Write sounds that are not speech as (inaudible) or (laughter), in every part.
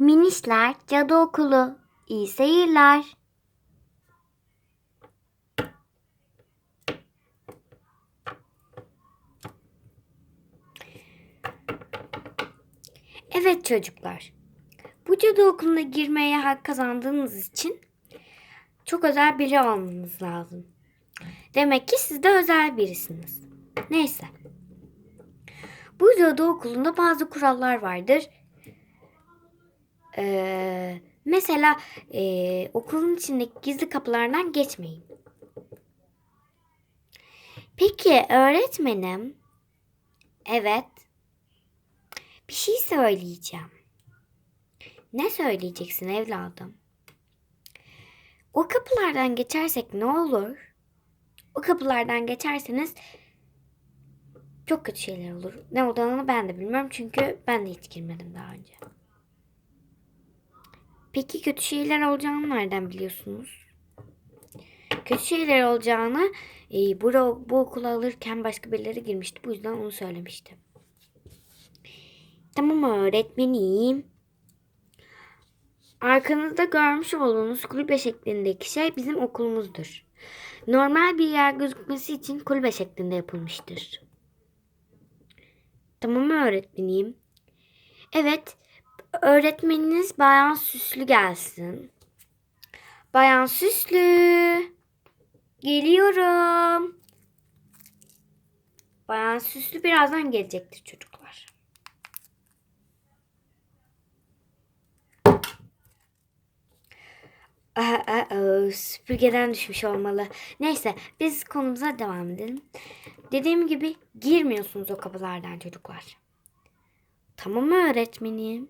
Minişler Cadı Okulu. İyi seyirler. Evet çocuklar. Bu cadı okuluna girmeye hak kazandığınız için çok özel biri olmanız lazım. Demek ki siz de özel birisiniz. Neyse. Bu cadı okulunda bazı kurallar vardır. Ee, mesela ee, okulun içindeki gizli kapılardan geçmeyin. Peki öğretmenim. Evet. Bir şey söyleyeceğim. Ne söyleyeceksin evladım? O kapılardan geçersek ne olur? O kapılardan geçerseniz çok kötü şeyler olur. Ne olduğunu ben de bilmiyorum çünkü ben de hiç girmedim daha önce. Peki kötü şeyler olacağını nereden biliyorsunuz? Kötü şeyler olacağını e, bu, bu okula alırken başka birileri girmişti. Bu yüzden onu söylemiştim. Tamam öğretmenim. Arkanızda görmüş olduğunuz kulübe şeklindeki şey bizim okulumuzdur. Normal bir yer gözükmesi için kulübe şeklinde yapılmıştır. Tamam öğretmenim? Evet, öğretmeniniz Bayan Süslü gelsin. Bayan Süslü. Geliyorum. Bayan Süslü birazdan gelecektir çocuklar. Aa, aa, süpürgeden düşmüş olmalı. Neyse biz konumuza devam edelim. Dediğim gibi girmiyorsunuz o kapılardan çocuklar. Tamam mı öğretmenim?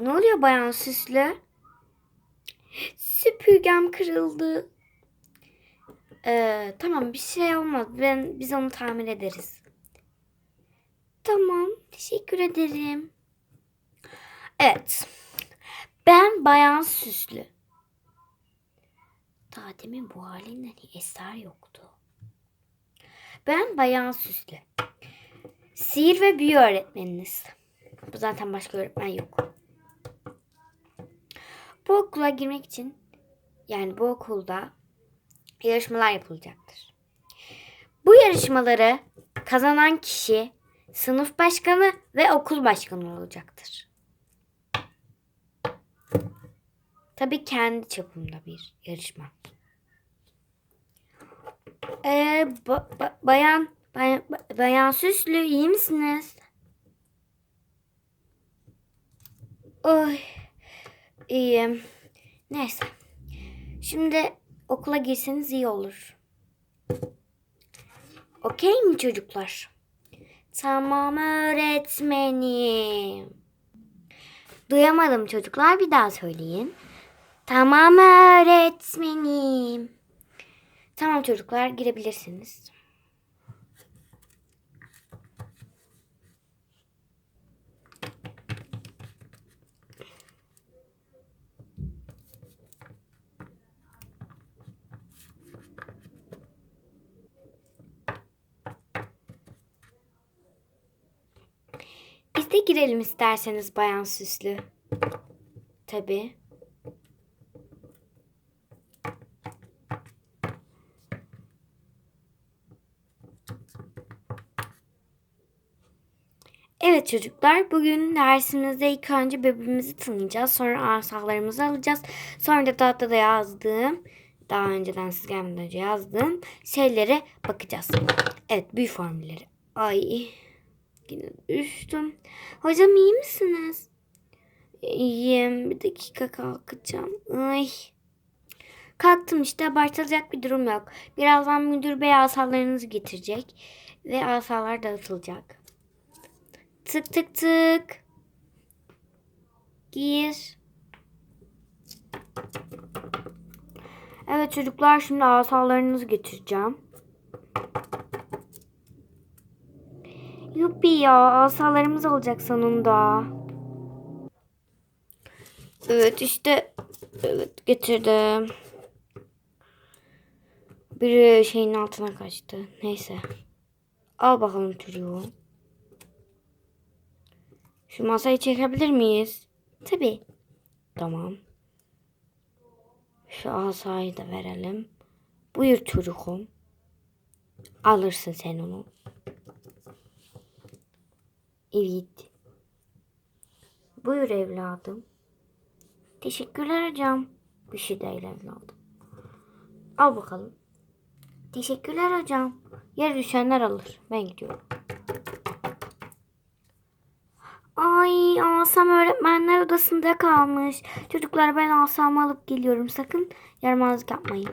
Ne oluyor bayan süslü? Süpürgem kırıldı. Ee, tamam bir şey olmaz. Ben biz onu tamir ederiz. Tamam, teşekkür ederim. Evet. Ben Bayan Süslü. Daha bu halinden eser yoktu. Ben Bayan Süslü. Sihir ve büyü öğretmeniniz. Bu zaten başka öğretmen yok. Bu okula girmek için yani bu okulda yarışmalar yapılacaktır. Bu yarışmaları kazanan kişi sınıf başkanı ve okul başkanı olacaktır. Tabii kendi çapımda bir yarışma. Ee, ba- ba- bayan, bayan, bayan Süslü iyi misiniz? Oy, iyiyim. Neyse. Şimdi okula girseniz iyi olur. Okey mi çocuklar? Tamam öğretmenim. Duyamadım çocuklar bir daha söyleyin. Tamam öğretmenim. Tamam çocuklar girebilirsiniz. Biz de girelim isterseniz Bayan Süslü. Tabii. Evet çocuklar bugün dersimizde ilk önce birbirimizi tanıyacağız. Sonra asalarımızı alacağız. Sonra da tahtada yazdığım daha önceden siz gelmeden önce yazdığım şeylere bakacağız. Evet büyü formülleri. Ay yine düştüm. Hocam iyi misiniz? İyiyim. Bir dakika kalkacağım. Ay. Kalktım işte abartılacak bir durum yok. Birazdan müdür bey asalarınızı getirecek. Ve asalar dağıtılacak. Tık tık tık. Gir. Evet çocuklar şimdi asalarınızı getireceğim. Yuppi ya asalarımız olacak sonunda. Evet işte evet getirdim. Biri şeyin altına kaçtı. Neyse. Al bakalım çocuğu. Şu masayı çekebilir miyiz? Tabii. Tamam. Şu asayı da verelim. Buyur çocuğum. Alırsın sen onu. Evet. Buyur evladım. Teşekkürler hocam. Bir şey değil evladım. Al bakalım. Teşekkürler hocam. Yere düşenler alır. Ben gidiyorum. Ay asam öğretmenler odasında kalmış. Çocuklar ben asamı alıp geliyorum. Sakın yaramazlık yapmayın.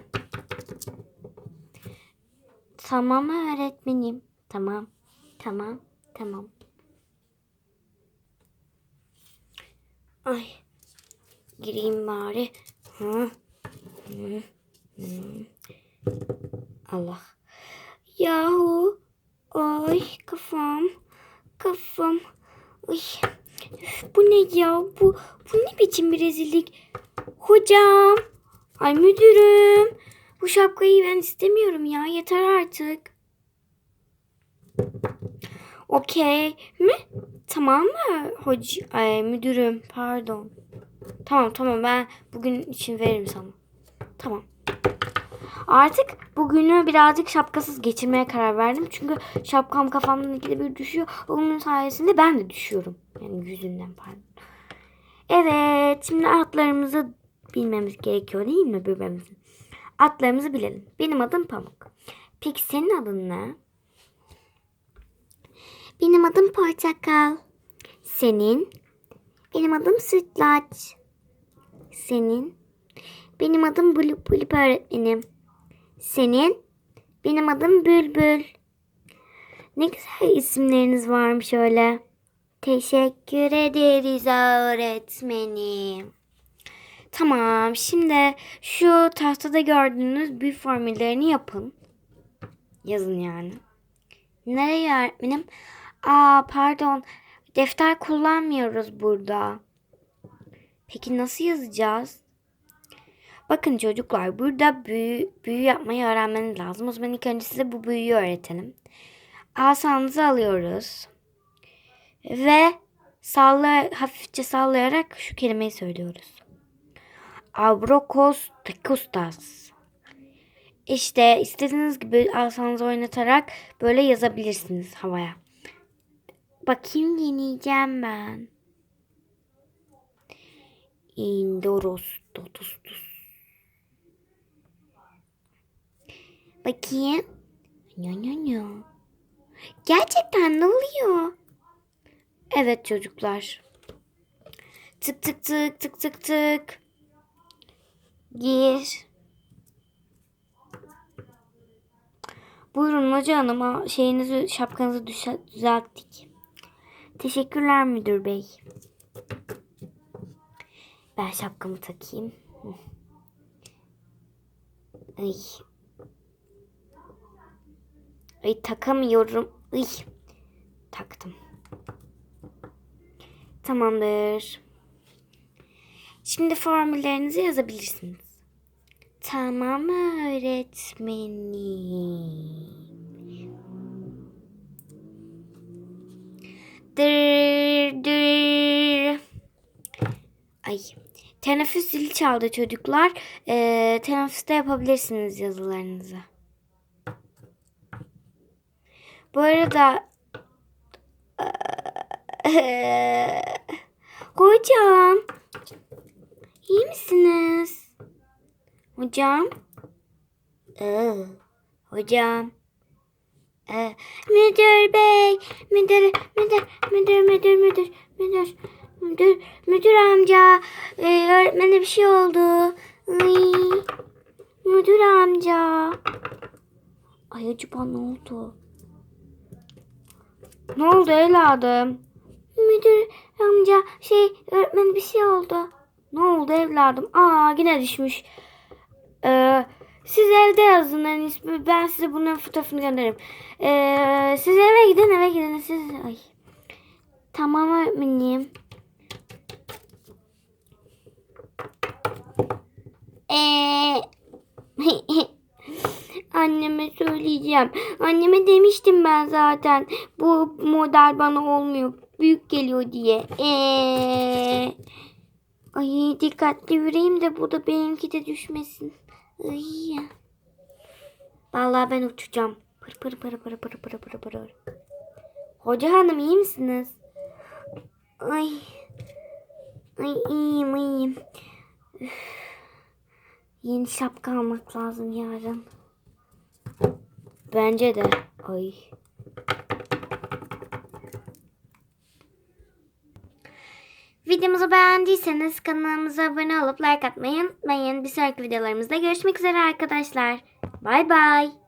Tamam öğretmenim. Tamam. Tamam. Tamam. Ay. Gireyim bari. Hı. Allah. Yahu. Ay kafam. Kafam. Ay. Bu ne ya? Bu, bu ne biçim bir rezillik? Hocam. Ay müdürüm. Bu şapkayı ben istemiyorum ya. Yeter artık. Okey mi? Tamam mı? Hoca, ay, müdürüm pardon. Tamam tamam ben bugün için veririm sana. Tamam. Artık bugünü birazcık şapkasız geçirmeye karar verdim. Çünkü şapkam kafamdan ikide bir düşüyor. Onun sayesinde ben de düşüyorum. Yani yüzünden pardon. Evet şimdi atlarımızı bilmemiz gerekiyor değil mi birbirimizin? Atlarımızı bilelim. Benim adım Pamuk. Peki senin adın ne? Benim adım Portakal. Senin? Benim adım Sütlaç. Senin? Benim adım Bulup Bulup öğretmenim. Senin? Benim adım Bülbül. Ne güzel isimleriniz varmış öyle. Teşekkür ederiz öğretmenim. Tamam şimdi şu tahtada gördüğünüz büyü formüllerini yapın. Yazın yani. Nereye öğretmenim? Aa pardon. Defter kullanmıyoruz burada. Peki nasıl yazacağız? Bakın çocuklar burada büyü, büyü yapmayı öğrenmeniz lazım. O zaman ilk önce size bu büyüyü öğretelim. Asanızı alıyoruz. Ve salla, hafifçe sallayarak şu kelimeyi söylüyoruz. Abrokos tekustas. İşte istediğiniz gibi asanızı oynatarak böyle yazabilirsiniz havaya. Bakayım deneyeceğim ben. Indoros totustus. Bakayım. Nyo nyo nyo. Gerçekten ne oluyor? Evet çocuklar. Tık tık tık tık tık tık. Gir. Buyurun hoca hanım şeyinizi şapkanızı düzelttik. Teşekkürler müdür bey. Ben şapkamı takayım. Ay. Ay takamıyorum. Ay. Taktım. Tamamdır. Şimdi formüllerinizi yazabilirsiniz. Tamam öğretmenim. Dır dır. Ay. Teneffüs zili çaldı çocuklar. Ee, teneffüste yapabilirsiniz yazılarınızı. Bu arada Hocam iyi misiniz? Hocam? Ee, hocam. Ee, müdür bey, müdür, müdür, müdür, müdür, müdür, müdür, müdür, müdür amca, ee, öğretmene bir şey oldu. Ay, müdür amca. Ay acaba ne oldu? Ne oldu evladım? Müdür amca şey öğretmen bir şey oldu. Ne oldu evladım? Aa yine düşmüş. Ee, siz evde yazın en. Ben size bunun fotoğrafını gönderirim. Ee, siz eve gidin eve gidin. Siz ay. Tamam öğretmenim. Ee, ay (laughs) anneme söyleyeceğim. Anneme demiştim ben zaten. Bu model bana olmuyor. Büyük geliyor diye. Eee. Ay dikkatli yürüyeyim de bu da benimki de düşmesin. Ay. Vallahi ben uçacağım. Pır pır pır pır pır pır pır pır. Hoca hanım iyi misiniz? Ay. Ay iyiyim iyiyim. Üf. Yeni şapka almak lazım yarın. Bence de. Ay. Videomuzu beğendiyseniz kanalımıza abone olup like atmayı unutmayın. Bir sonraki videolarımızda görüşmek üzere arkadaşlar. Bay bay.